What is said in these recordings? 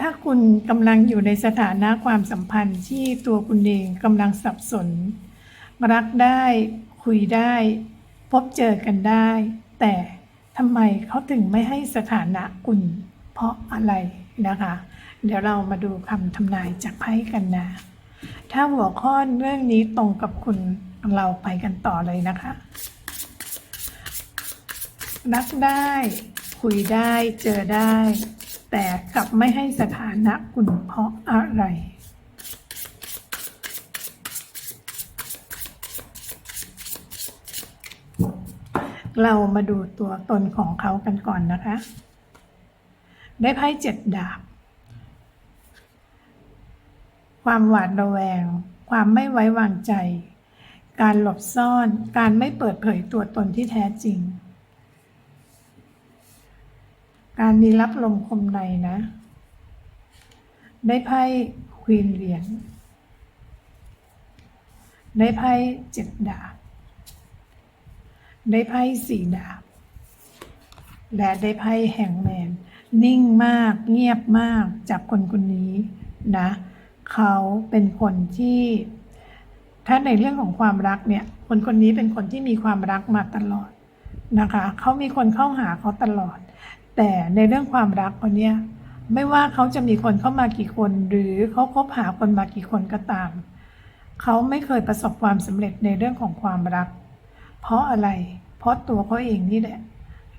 ถ้าคุณกำลังอยู่ในสถานะความสัมพันธ์ที่ตัวคุณเองกำลังสับสน รักได้คุยได้ พบเจอกันได้ แต่ทำไมเขาถึงไม่ให้สถานะคุณ เพราะอะไรนะคะ เดี๋ยวเรามาดูคำทำนายจากไพ่กันนะ ถ้าหัวข้อเรื่องนี้ตรงกับคุณเราไปกันต่อเลยนะคะ รักได้ คุยได้เจอได้ แต่กลับไม่ให้สถานะคุณเพราะอะไรเรามาดูตัวตนของเขากันก่อนนะคะ ได้ไพ่เจ็ดดาบ ความหวาดระแวง ความไม่ไว้วางใจ การหลบซ่อน การไม่เปิดเผยตัวตนที่แท้จริง การมีรับลมคมในนะ ได้ไพ่ควีนเหรียญได้ไพ่เจ็ดดาบ ได้ไพ่สี่ดาบ และได้ไพ่แห่งแมน นิ่งมากเงียบมากจากคนคนนี้นะ เขาเป็นคนที่ ถ้าในเรื่องของความรักเนี่ย คนคนนี้เป็นคนที่มีความรักมาตลอดนะคะ เขามีคนเข้าหาเขาตลอด แต่ในเรื่องความรักคนเนี้ยไม่ว่าเขาจะมีคนเข้ามากี่คน หรือเขาคบหาคนมากี่คนก็ตาม เขาไม่เคยประสบความสำเร็จในเรื่องของความรัก เพราะอะไร เพราะตัวเขาเองนี่แหละ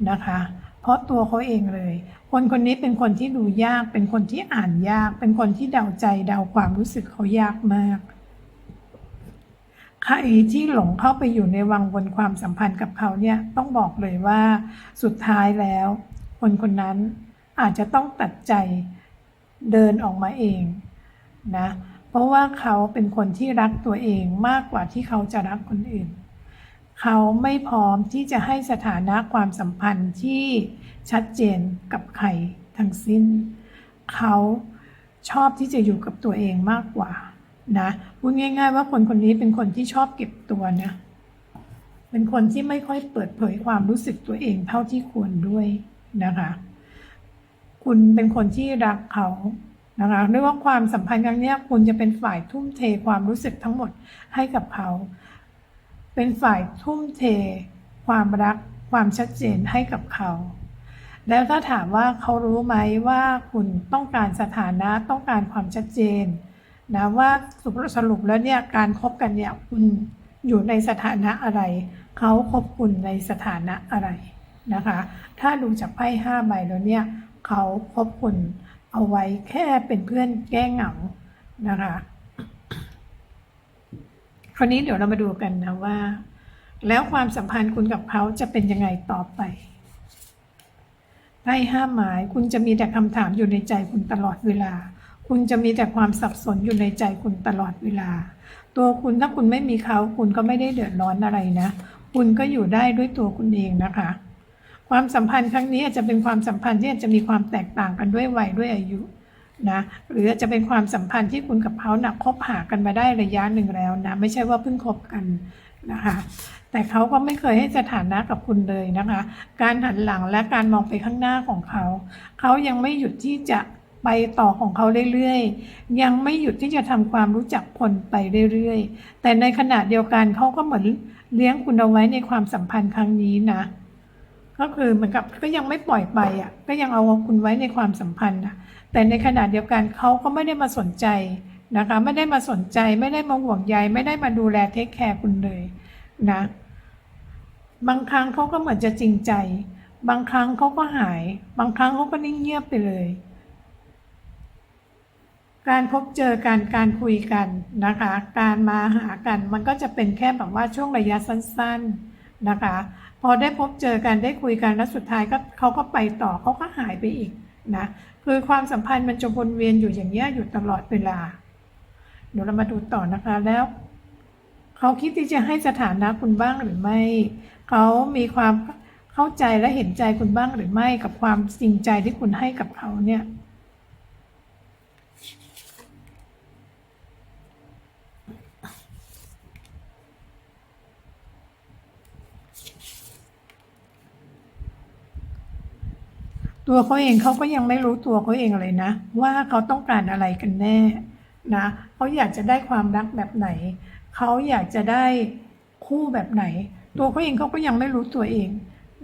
นะคะ เพราะตัวเขาเองเลย คนคนนี้เป็นคนที่ดูยาก เป็นคนที่อ่านยาก เป็นคนที่เดาใจเดาความรู้สึกเขายากมากใครที่หลงเข้าไปอยู่ในวังวนความสัมพันธ์กับเขาเนี่ยต้องบอกเลยว่าสุดท้ายแล้ว คนคนนั้นอาจจะต้องตัดใจเดินออกมาเองนะเพราะว่าเขาเป็นคนที่รักตัวเองมากกว่าที่เขาจะรักคนอื่น เขาไม่พร้อมที่จะให้สถานะความสัมพันธ์ที่ชัดเจนกับใครทั้งสิ้น เขาชอบที่จะอยู่กับตัวเองมากกว่านะพูดง่าย ๆ ว่าคนคนนี้เป็นคนที่ชอบเก็บตัวนะเป็นคนที่ไม่ค่อยเปิดเผยความรู้สึกตัวเองเท่าที่ควรด้วย นะคะ คุณเป็นคนที่รักเขานะคะเรียกว่าความสัมพันธ์ครั้งนี้คุณจะเป็นฝ่ายทุ่มเทความรู้สึกทั้งหมดให้กับเขา เป็นฝ่ายทุ่มเท ความรัก ความชัดเจนให้กับเขา แล้วถ้าถามว่าเขารู้ไหมว่าคุณต้องการสถานะต้องการความชัดเจนนะว่าสรุปสรุปแล้วเนี่ยการคบกันเนี่ยคุณอยู่ในสถานะอะไร เขาคบคุณในสถานะอะไร นะคะ ถ้าดูจากไพ่ห้าใบแล้วเนี่ยเขาคบคุณเอาไว้แค่เป็นเพื่อนแก้เหงานะคะ คราวนี้เดี๋ยวเรามาดูกันนะว่า แล้วความสัมพันธ์คุณกับเขาจะเป็นยังไงต่อไปไพ่ห้าหมายคุณจะมีแต่คำถามอยู่ในใจคุณตลอดเวลา คุณจะมีแต่ความสับสนอยู่ในใจคุณตลอดเวลา ตัวคุณถ้าคุณไม่มีเขา คุณก็ไม่ได้เดือดร้อนอะไรนะ คุณก็อยู่ได้ด้วยตัวคุณเองนะคะ ความสัมพันธ์ครั้งนี้อาจจะเป็นความสัมพันธ์ที่อาจจะมีความแตกต่างกันด้วยวัยด้วยอายุนะหรืออาจจะเป็นความสัมพันธ์ที่คุณกับเขาหนักคบหากันมาได้ระยะหนึ่งแล้วนะไม่ใช่ว่าเพิ่งคบกันนะคะแต่เขาก็ไม่เคยให้สถานะกับคุณเลยนะคะ การหันหลังและการมองไปข้างหน้าของเขา เขายังไม่หยุดที่จะไปต่อของเขาเรื่อยๆ ยังไม่หยุดที่จะทำความรู้จักคนไปเรื่อยๆ แต่ในขณะเดียวกันเขาก็เหมือนเลี้ยงคุณเอาไว้ในความสัมพันธ์ครั้งนี้นะ ก็คือเหมือนกับก็ยังไม่ปล่อยไปอะก็ยังเอาคุณไว้ในความสัมพันธ์นะแต่ในขณะเดียวกันเขาก็ไม่ได้มาสนใจนะคะไม่ได้มาสนใจไม่ได้มาห่วงใยไม่ได้มาดูแลเทคแคร์คุณเลยนะบางครั้งเขาก็เหมือนจะจริงใจ บางครั้งเขาก็หาย บางครั้งเขาก็นิ่งเงียบไปเลย การพบเจอกันการคุยกันนะคะ การมาหากันมันก็จะเป็นแค่แบบว่าช่วงระยะสั้น ๆนะคะ พอได้พบเจอกันได้คุยกันแล้วสุดท้ายก็เขาก็ไปต่อเขาก็หายไปอีกนะคือความสัมพันธ์มันจะวนเวียนอยู่อย่างเงี้ยอยู่ตลอดเวลาเดี๋ยวเรามาดูต่อนะคะแล้วเขาคิดที่จะให้สถานะคุณบ้างหรือไม่เขามีความเข้าใจและเห็นใจคุณบ้างหรือไม่กับความจริงใจที่คุณให้กับเขาเนี่ย ตัวเขาเองเขาก็ยังไม่รู้ตัวเขาเองเลยนะ ว่าเขาต้องการอะไรกันแน่นะเขาอยากจะได้ความรักแบบไหน เขาอยากจะได้คู่แบบไหน ตัวเขาเองเขาก็ยังไม่รู้ตัวเอง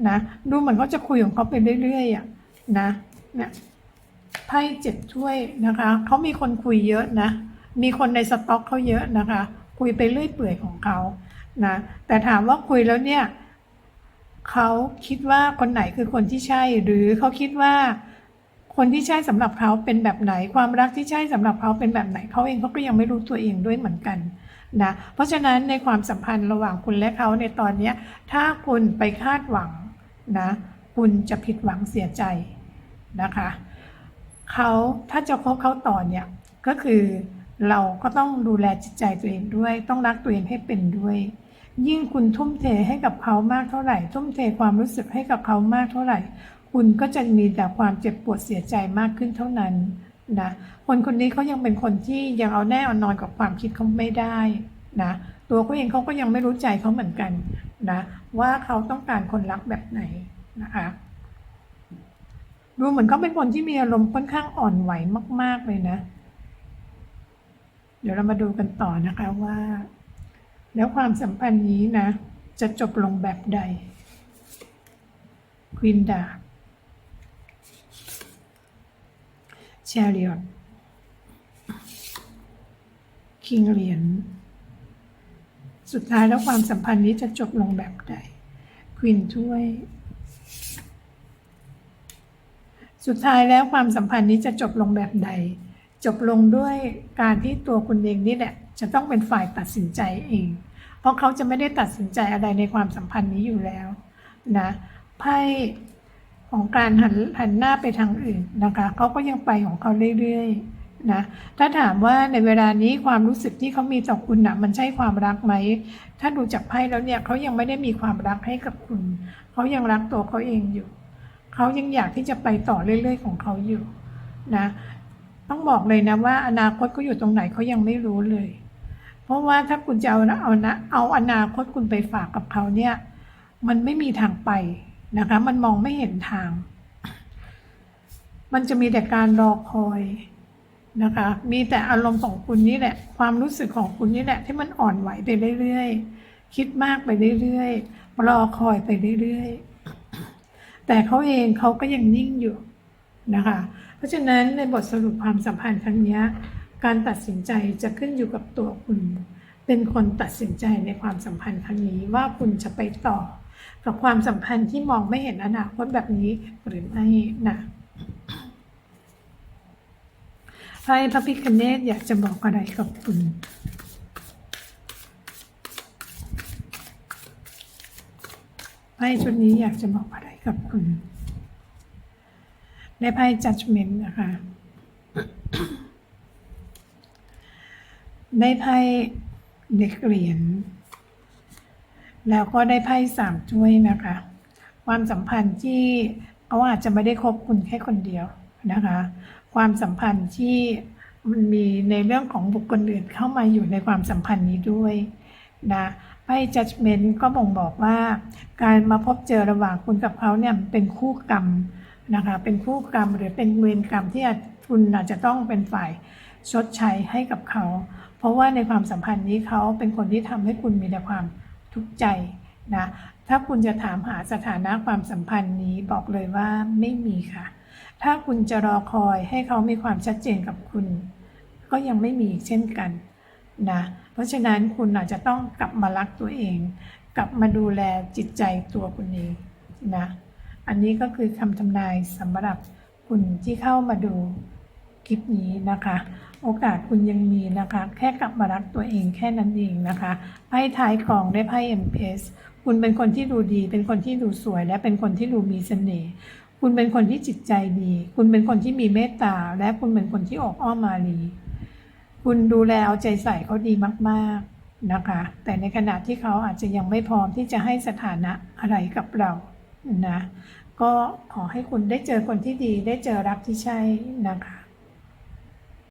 นะดูเหมือนเขาจะคุยของเขาไปเรื่อยๆอะนะเนี่ยไพ่เจ็ดถ้วยนะคะเขามีคนคุยเยอะนะ มีคนในสต็อกเขาเยอะนะคะ คุยไปเรื่อยเปื่อยของเขานะแต่ถามว่าคุยแล้วเนี่ย เขาคิดว่าคนไหนคือคนที่ใช่ หรือเขาคิดว่า คนที่ใช่สำหรับเขาเป็นแบบไหน ความรักที่ใช่สำหรับเขาเป็นแบบไหนเขาเองเขาก็ยังไม่รู้ตัวเองด้วยเหมือนกันนะเพราะฉะนั้นในความสัมพันธ์ระหว่างคุณและเขาในตอนนี้ถ้าคุณไปคาดหวังนะคุณจะผิดหวังเสียใจนะคะเขาถ้าจะคบเขาต่อเนี่ยก็คือเราก็ต้องดูแลจิตใจตัวเองด้วย ต้องรักตัวเองให้เป็นด้วย ยิ่งคุณทุ่มเทให้กับเขามากเท่าไหร่ ทุ่มเทความรู้สึกให้กับเขามากเท่าไหร่ คุณก็จะมีแต่ความเจ็บปวดเสียใจมากขึ้นเท่านั้นนะคนคนนี้เขายังเป็นคนที่ยังเอาแน่เอานอนกับความคิดเขาไม่ได้นะตัวเขาเองเขาก็ยังไม่รู้ใจเขาเหมือนกันนะว่าเขาต้องการคนรักแบบไหนนะคะดูเหมือนเขาเป็นคนที่มีอารมณ์ค่อนข้างอ่อนไหวมาก ๆเลยนะ เดี๋ยวเรามาดูกันต่อนะคะว่า แล้วความสัมพันธ์นี้นะ จะจบลงแบบใดควินดาแชริออนคิงเหรียญสุดท้ายแล้วความสัมพันธ์นี้จะจบลงแบบใดควินถ้วย สุดท้ายแล้วความสัมพันธ์นี้จะจบลงแบบใด จบลงด้วยการที่ตัวคุณเองนี่แหละ จะต้องเป็นฝ่ายตัดสินใจเอง เพราะเขาจะไม่ได้ตัดสินใจอะไรในความสัมพันธ์นี้อยู่แล้วนะไพ่ของการหันหันหน้าไปทางอื่นนะคะเขาก็ยังไปของเขาเรื่อยๆนะถ้าถามว่าในเวลานี้ความรู้สึกที่เขามีต่อคุณนะมันใช่ความรักไหม ถ้าดูจากไพ่แล้วเนี่ยเขายังไม่ได้มีความรักให้กับคุณ เขายังรักตัวเขาเองอยู่ เขายังอยากที่จะไปต่อเรื่อย ๆ ของเขาอยู่นะต้องบอกเลยนะว่าอนาคตเขาอยู่ตรงไหนเขายังไม่รู้เลย เพราะว่าถ้าคุณจะเอานะเอานะเอาอนาคตคุณไปฝากกับเขาเนี่ย มันไม่มีทางไปนะคะ มันมองไม่เห็นทาง มันจะมีแต่การรอคอยนะคะ มีแต่อารมณ์ของคุณนี่แหละ ความรู้สึกของคุณนี่แหละ ที่มันอ่อนไหวไปเรื่อยๆ คิดมากไปเรื่อยๆ รอคอยไปเรื่อยๆ แต่เขาเองเขาก็ยังนิ่งอยู่นะคะ เพราะฉะนั้นในบทสรุปความสัมพันธ์ครั้งนี้ การตัดสินใจจะขึ้นอยู่กับตัวคุณ เป็นคนตัดสินใจในความสัมพันธ์ครั้งนี้ว่าคุณจะไปต่อ กับความสัมพันธ์ที่มองไม่เห็นอนาคตแบบนี้หรือไม่นะไพ่พระพิคเนตอยากจะบอกอะไรกับคุณไพ่ชุดนี้อยากจะบอกอะไรกับคุณในไพ่ judgment นะคะ ได้ไพ่เด็กเหรียญแล้วก็ได้ไพ่สามถ้วยนะคะ ความสัมพันธ์ที่เขาอาจจะไม่ได้คบคุณแค่คนเดียวนะคะ ความสัมพันธ์ที่มันมีในเรื่องของบุคคลอื่นเข้ามาอยู่ในความสัมพันธ์นี้ด้วยนะไพ่ judgment ก็บ่งบอกว่า การมาพบเจอระหว่างคุณกับเขาเนี่ยเป็นคู่กรรมนะคะเป็นคู่กรรมหรือเป็นเวรกรรมที่คุณอาจจะต้องเป็นฝ่ายชดใช้ให้กับเขา เพราะว่าในความสัมพันธ์นี้เขาเป็นคนที่ทำให้คุณมีแต่ความทุกข์ใจนะถ้าคุณจะถามหาสถานะความสัมพันธ์นี้บอกเลยว่าไม่มีค่ะ ถ้าคุณจะรอคอยให้เขามีความชัดเจนกับคุณ ก็ยังไม่มีเช่นกันนะเพราะฉะนั้นคุณอาจจะต้องกลับมารักตัวเอง กลับมาดูแลจิตใจตัวคุณเองนะอันนี้ก็คือคำทำนายสำหรับคุณที่เข้ามาดู ลิปนี้นะคะ โอกาสคุณยังมีนะคะ แค่กลับมารักตัวเองแค่นั้นเองนะคะไพ่ท้ายกล่องได้ไพ่เอ็มเพสคุณเป็นคนที่ดูดี เป็นคนที่ดูสวย และเป็นคนที่ดูมีเสน่ห์คุณเป็นคนที่จิตใจดี คุณเป็นคนที่มีเมตตา และคุณเป็นคนที่ออกอ้อมมาลีคุณดูแลเอาใจใส่เขาดีมาก ๆนะคะ แต่ในขณะที่เขาอาจจะยังไม่พร้อมที่จะให้สถานะอะไรกับเรานะ ก็ขอให้คุณได้เจอคนที่ดี ได้เจอรักที่ใช่นะคะ